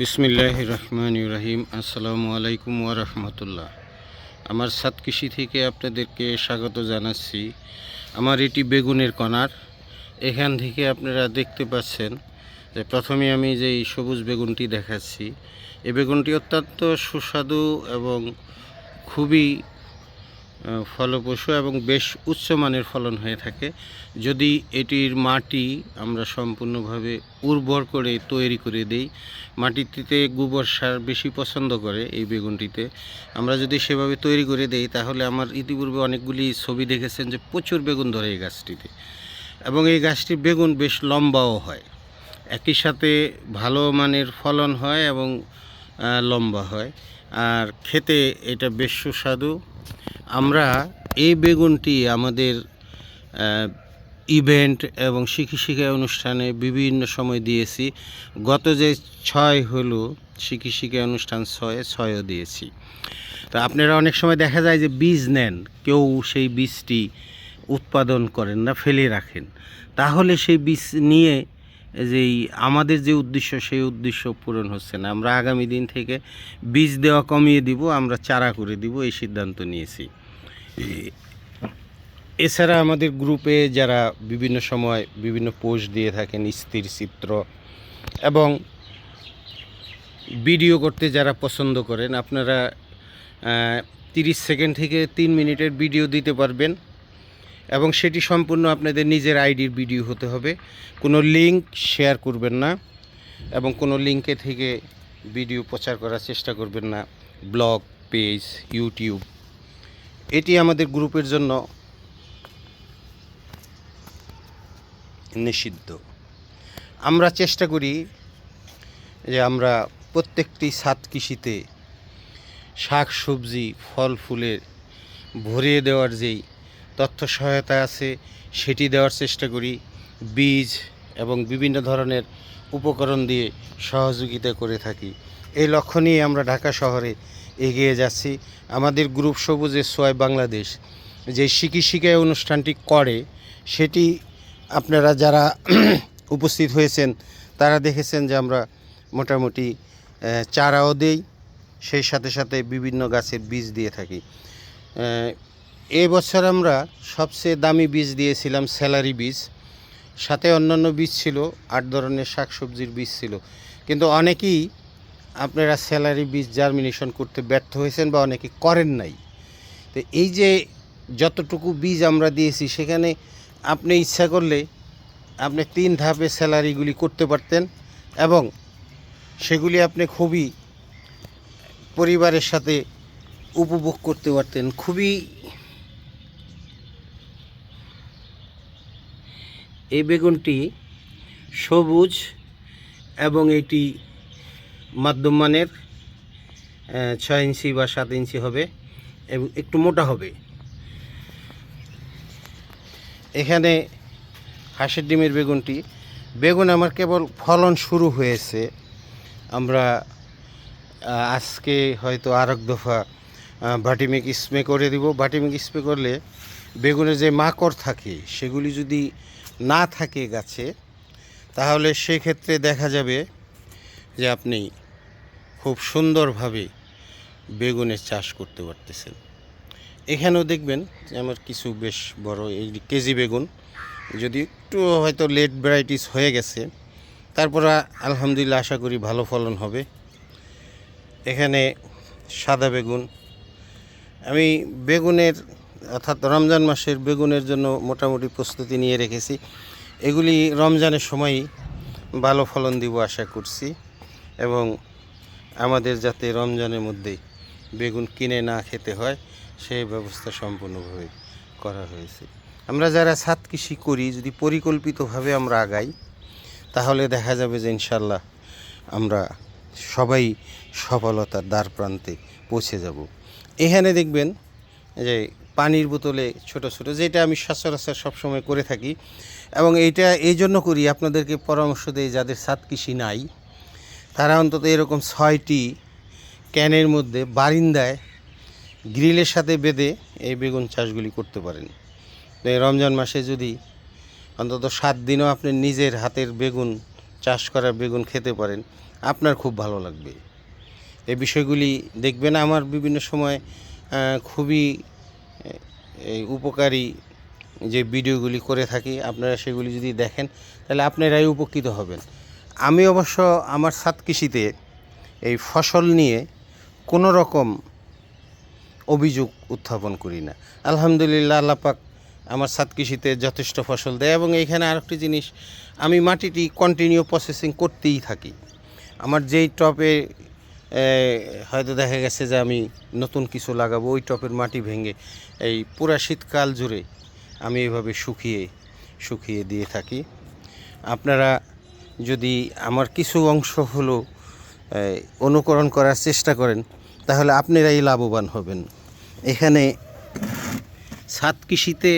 বিসমিল্লাহ রহমান রহিম। আসসালামু আলাইকুম ওরহমতুল্লাহ আমার সাত কৃষি থেকে আপনাদেরকে স্বাগত জানাচ্ছি। আমার এটি বেগুনের কণার। এখান থেকে আপনারা দেখতে পাচ্ছেন যে প্রথমে আমি যে সবুজ বেগুনটি দেখাচ্ছি। এই বেগুনটি অত্যন্ত সুস্বাদু এবং খুবই ফলপ্রসূ এবং বেশ উচ্চমানের ফলন হয়ে থাকে। যদি এটির মাটি আমরা সম্পূর্ণভাবে উর্বর করে তৈরি করে দেই মাটিতে গোবর সার বেশি পছন্দ করে এই বেগুনটিতে। আমরা যদি সেভাবে তৈরি করে দেই, তাহলে আমার ইতিপূর্বে অনেকগুলি ছবি দেখেছেন যে প্রচুর বেগুন ধরে এই গাছটিতে। এবং এই গাছটির বেগুন বেশ লম্বাও হয়। একই সাথে ভালো মানের ফলন হয় এবং লম্বা হয়। আর খেতে এটা বেশ সুস্বাদু। আমরা এই বেগুনটি আমাদের ইভেন্ট এবং শিখি শিখা অনুষ্ঠানে বিভিন্ন সময় দিয়েছি। গত যে ছয় হলো শিখি শিখা অনুষ্ঠান ছয়ে, ছয়ও দিয়েছি। তা আপনারা অনেক সময় দেখা যায় যে বীজ নেন, কেউ সেই বীজটি উৎপাদন করেন না, ফেলে রাখেন। তাহলে সেই বীজ নিয়ে যেই আমাদের যে উদ্দেশ্য, সেই উদ্দেশ্য পূরণ হচ্ছে না। আমরা আগামী দিন থেকে বীজ দেওয়া কমিয়ে দিব, আমরা চারা করে দিব, এই সিদ্ধান্ত নিয়েছি। এছাড়া আমাদের গ্রুপে যারা বিভিন্ন সময় বিভিন্ন পোস্ট দিয়ে থাকেন, স্থির চিত্র এবং ভিডিও করতে যারা পছন্দ করেন, আপনারা তিরিশ সেকেন্ড থেকে তিন মিনিটের ভিডিও দিতে পারবেন। এবং সেটি সম্পূর্ণ আপনাদের নিজের আইডির ভিডিও হতে হবে। কোনো লিঙ্ক শেয়ার করবেন না এবং কোনো লিঙ্কে থেকে ভিডিও প্রচার করার চেষ্টা করবেন না। ব্লগ, পেজ, ইউটিউব, এটি আমাদের গ্রুপের জন্য নিষিদ্ধ। আমরা চেষ্টা করি যে আমরা প্রত্যেকটি সাত কৃষিতে শাক, সবজি, ফল, ফুলের ভরিয়ে দেওয়ার যেই তথ্য সহায়তা আছে, সেটি দেওয়ার চেষ্টা করি। বীজ এবং বিভিন্ন ধরনের উপকরণ দিয়ে সহযোগিতা করে থাকি। এই লক্ষ্য নিয়ে আমরা ঢাকা শহরে এগিয়ে যাচ্ছি। আমাদের গ্রুপ সবুজে সোয়াই বাংলাদেশ, যে শিকি শিকায় অনুষ্ঠানটি করে, সেটি আপনারা যারা উপস্থিত হয়েছেন, তারা দেখেছেন যে আমরা মোটামুটি চারাও দেই, সেই সাথে সাথে বিভিন্ন গাছের বীজ দিয়ে থাকি। আহ, এই বছর আমরা সবচেয়ে দামি বীজ দিয়েছিলাম স্যালারি বীজ। সাথে অন্যান্য বীজ ছিল আট ধরনের শাকসবজির বীজ ছিল। কিন্তু অনেকেই আপনারা স্যালারি বীজ জার্মিনেশন করতে ব্যর্থ হয়েছেন বা অনেকে করেন নাই। তো এই যে যতটুকু বীজ আমরা দিয়েছি সেখানে আপনি ইচ্ছা করলে আপনি তিন ধাপে স্যালারিগুলি করতে পারতেন এবং সেগুলি আপনি খুবই পরিবারের সাথে উপভোগ করতে পারতেন। খুবই এই বেগুনটি সবুজ এবং এটি মাধ্যম মানের ছয় ইঞ্চি বা সাত ইঞ্চি হবে এবং একটু মোটা হবে। এখানে হাঁসের ডিমের বেগুনটি। বেগুন আমার কেবল ফলন শুরু হয়েছে। আমরা আজকে হয়তো আর এক দফা আহ, বাটিমিক স্প্রে করে দিব। বাটিমিক স্প্রে করলে বেগুনের যে মাকড় থাকে সেগুলি যদি না থাকে গাছে, তাহলে সেক্ষেত্রে দেখা যাবে যে আপনি খুব সুন্দরভাবে বেগুনের চাষ করতে পারতেছেন। এখানেও দেখবেন আমার কিছু বেশ বড় এই কেজি বেগুন, যদি একটু হয়তো লেট ভ্যারাইটিস হয়ে গেছে, তারপর আলহামদুলিল্লাহ আশা করি ভালো ফলন হবে। এখানে সাদা বেগুন, আমি বেগুনের অর্থাৎ রমজান মাসের বেগুনের জন্য মোটামুটি প্রস্তুতি নিয়ে রেখেছি। এগুলি রমজানের সময়ই ভালো ফলন দিব আশা করছি এবং আমাদের যাতে রমজানের মধ্যেই বেগুন কিনে না খেতে হয়, সেই ব্যবস্থা সম্পূর্ণভাবে করা হয়েছে। আমরা যারা ছাদ কৃষি করি, যদি পরিকল্পিতভাবে আমরা আগাই, তাহলে দেখা যাবে যে ইনশাল্লাহ আমরা সবাই সফলতার দ্বার প্রান্তে পৌঁছে যাব। এখানে দেখবেন যে পানির বোতলে ছোট ছোট, যেটা আমি সচরাচর সবসময় করে থাকি। এবং এইটা এই জন্য করি আপনাদেরকে পরামর্শ দেই যাদের ছাদ কৃষি নাই, তারা অন্তত এরকম ছয়টি ক্যানের মধ্যে বারিন্দায় গ্রিলের সাথে বেঁধে এই বেগুন চাষগুলি করতে পারেন। তো এই রমজান মাসে যদি অন্তত সাত দিনও আপনি নিজের হাতের বেগুন চাষ করা বেগুন খেতে পারেন, আপনার খুব ভালো লাগবে। এই বিষয়গুলি দেখবেন আমার বিভিন্ন সময় খুবই এই উপকারী যে ভিডিওগুলি করে থাকি, আপনারা সেগুলি যদি দেখেন, তাহলে আপনারাই উপকৃত হবেন। আমি অবশ্য আমার সাত কৃষিতে এই ফসল নিয়ে কোনো রকম অভিযোগ উত্থাপন করি না। আলহামদুলিল্লাহ আল্লাপাক আমার সাত কৃষিতে যথেষ্ট ফসল দেয় এবং এইখানে আরেকটি জিনিস, আমি মাটিটি কন্টিনিউ প্রসেসিং করতেই থাকি। আমার যেই টপে হয়তো দেখা গেছে যে আমি নতুন কিছু লাগাবো, ওই টপের মাটি ভেঙে এই পুরা শীতকাল জুড়ে আমি এইভাবে শুকিয়ে শুকিয়ে দিয়ে থাকি। আপনারা যদি আমার কিছু অংশ হলো অনুকরণ করার চেষ্টা করেন, তাহলে আপনারাই লাভবান হবেন। এখানে ছাদ কৃষিতে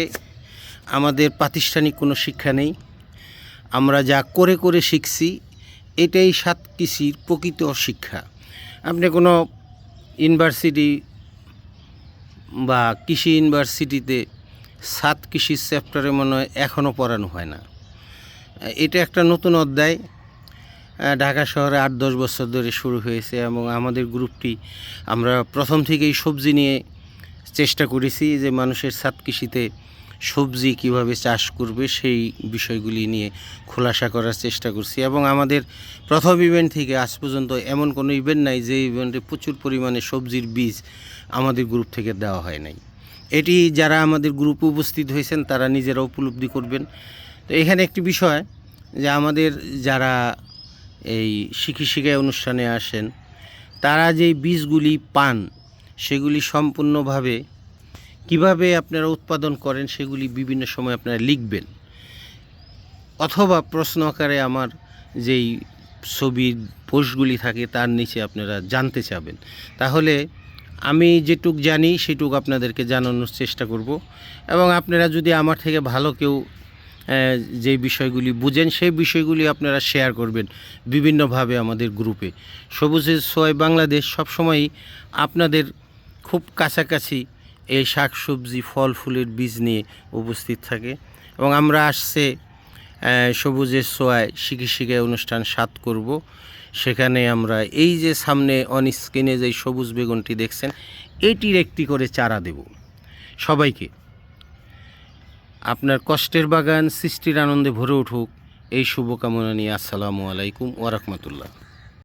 আমাদের প্রাতিষ্ঠানিক কোনো শিক্ষা নেই। আমরা যা করে করে শিখছি, এটাই সাত কৃষির প্রকৃত শিক্ষা। আপনি কোনো ইউনিভার্সিটি বা কৃষি ইউনিভার্সিটিতে সাত কৃষির চ্যাপ্টারে মনে হয় এখনও পড়ানো হয় না। এটা একটা নতুন অধ্যায়। ঢাকা শহরে আট দশ বছর ধরে শুরু হয়েছে এবং আমাদের গ্রুপটি আমরা প্রথম থেকেই সবজি নিয়ে চেষ্টা করেছি যে মানুষের সাত কৃষিতে সবজি কীভাবে চাষ করবে সেই বিষয়গুলি নিয়ে খোলাসা করার চেষ্টা করছি। এবং আমাদের প্রথম ইভেন্ট থেকে আজ পর্যন্ত এমন কোনো ইভেন্ট নাই যে ইভেন্টে প্রচুর পরিমাণে সবজির বীজ আমাদের গ্রুপ থেকে দেওয়া হয় নাই। এটি যারা আমাদের গ্রুপে উপস্থিত হয়েছেন, তারা নিজেরা উপলব্ধি করবেন। তো এখানে একটি বিষয় যে আমাদের যারা এই শিখি শিখায় অনুষ্ঠানে আসেন, তারা যেই বীজগুলি পান, সেগুলি সম্পূর্ণভাবে কীভাবে আপনারা উৎপাদন করেন সেগুলি বিভিন্ন সময় আপনারা লিখবেন। অথবা প্রশ্ন আকারে আমার যেই ছবির পোস্টগুলি থাকে তার নিচে আপনারা জানতে চাবেন। তাহলে আমি যেটুক জানি সেটুক আপনাদেরকে জানানোর চেষ্টা করব এবং আপনারা যদি আমার থেকে ভালো কেউ যে বিষয়গুলি বুঝেন সেই বিষয়গুলি আপনারা শেয়ার করবেন বিভিন্নভাবে আমাদের গ্রুপে। সবুজের সোয় বাংলাদেশ সবসময়ই আপনাদের খুব কাছাকাছি এই শাক সবজি ফল ফুলের বীজ নিয়ে উপস্থিত থাকে। এবং আমরা আসছে সবুজের সোয়ায় শিখে শিখে অনুষ্ঠান সাত করব। সেখানে আমরা এই যে সামনে অন স্ক্রিনে যে সবুজ বেগুনটি দেখছেন, এটির একটি করে চারা দেব। সবাইকে, আপনার কষ্টের বাগান, সৃষ্টির আনন্দে ভরে উঠুক। এই শুভকামনা নিয়ে আসসালামু আলাইকুম ওরহমতুল্লাহ